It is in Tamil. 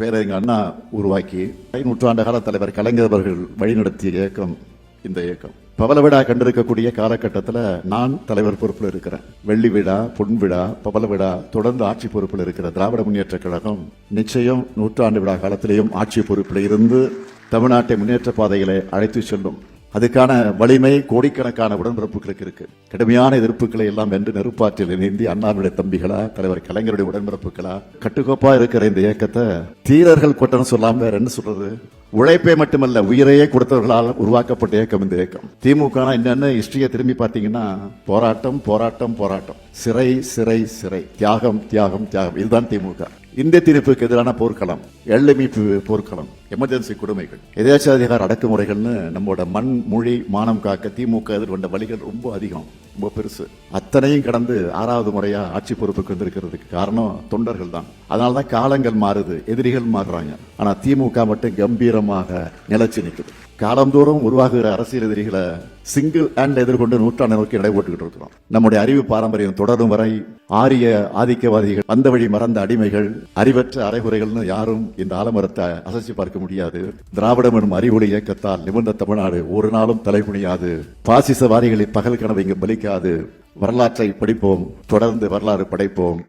பேரறிஞர் அண்ணா உருவாக்கி நூற்றாண்டு கால தலைவர் கலைஞர் அவர்கள் வழிநடத்திய இயக்கம் இந்த இயக்கம். பவள விழா கண்டிருக்கக்கூடிய காலகட்டத்தில் நான் தலைவர் பொறுப்பில் இருக்கிறேன். வெள்ளி விழா பொன் விழா பவள விழா தொடர்ந்து ஆட்சி பொறுப்பில் இருக்கிற திராவிட முன்னேற்ற கழகம் நிச்சயம் நூற்றாண்டு விழா காலத்திலேயும் ஆட்சி பொறுப்பில் இருந்து தமிழ்நாட்டை முன்னேற்ற பாதைகளை அழைத்து செல்லும். அதுக்கான வலிமை கோடிக்கணக்கான உடன்பிறப்புகளுக்கு இருக்கு. கடுமையான எதிர்ப்புகளை எல்லாம் வென்று நெருப்பாற்றில் இணைந்து அண்ணாவுடைய தம்பிகளா தலைவர் கலைஞருடைய உடன்பிறப்புகளா கட்டுக்கோப்பா இருக்கிற இந்த இயக்கத்தை தீரர்கள் கொட்டணும் சொல்லாம வேற என்ன சொல்றது? உழைப்பே மட்டுமல்ல உயிரையே கொடுத்தவர்களால் உருவாக்கப்பட்ட இயக்கம் இந்த இயக்கம். திமுக என்னென்ன ஹிஸ்டரியை திரும்பி பார்த்தீங்கன்னா போராட்டம் போராட்டம் போராட்டம். சிறை சிறை சிறை. தியாகம் தியாகம் தியாகம். இதுதான் திமுக. இந்த தீர்ப்புக்கு எதிரான போர்க்களம் எல்லை போர்க்களம் எமர்ஜென்சி கொடுமைகள். எதேச்சாதிகார அடக்குமுறைகள்னு நம்மளோட மண் மொழி மானம் காக்க திமுக எதிர்கொண்ட வழிகள் ரொம்ப அதிகம் ரொம்ப பெருசு. அத்தனையும் கடந்து ஆறாவது முறையா ஆட்சி பொறுப்புக்கு வந்திருக்கிறதுக்கு காரணம் தொண்டர்கள் தான். அதனால தான் காலங்கள் மாறுது எதிரிகள் மாறுறாங்க. ஆனா திமுக மட்டும் கம்பீரமாக நிலைச்சு நிற்குது காலந்தோறும் உருவாகுகிற அரசியல் எதிரிகளை சிங்கிள் ஹேண்ட் எதிர்கொண்டு நூற்றாண்டு நோக்கி நடைபோட்டுக்கிட்டு இருக்கிறோம். நம்முடைய அறிவு பாரம்பரியம் தொடரும் வரை ஆரிய ஆதிக்கவாதிகள் வந்த வழி மறந்த அடிமைகள் அறிவற்ற அரைகுறைகள்னு யாரும் இந்த ஆலமரத்தை அசைச்சு பார்க்க முடியாது. திராவிடம் எனும் அறிவொளி இயக்கத்தால் நிமிர்ந்த தமிழ்நாடு ஒரு நாளும் தலைகுனியாது பாசிசவாதிகளை பகல் கனவை இங்கு பலிக்காது. வரலாற்றை படிப்போம் தொடர்ந்து வரலாறு படைப்போம்.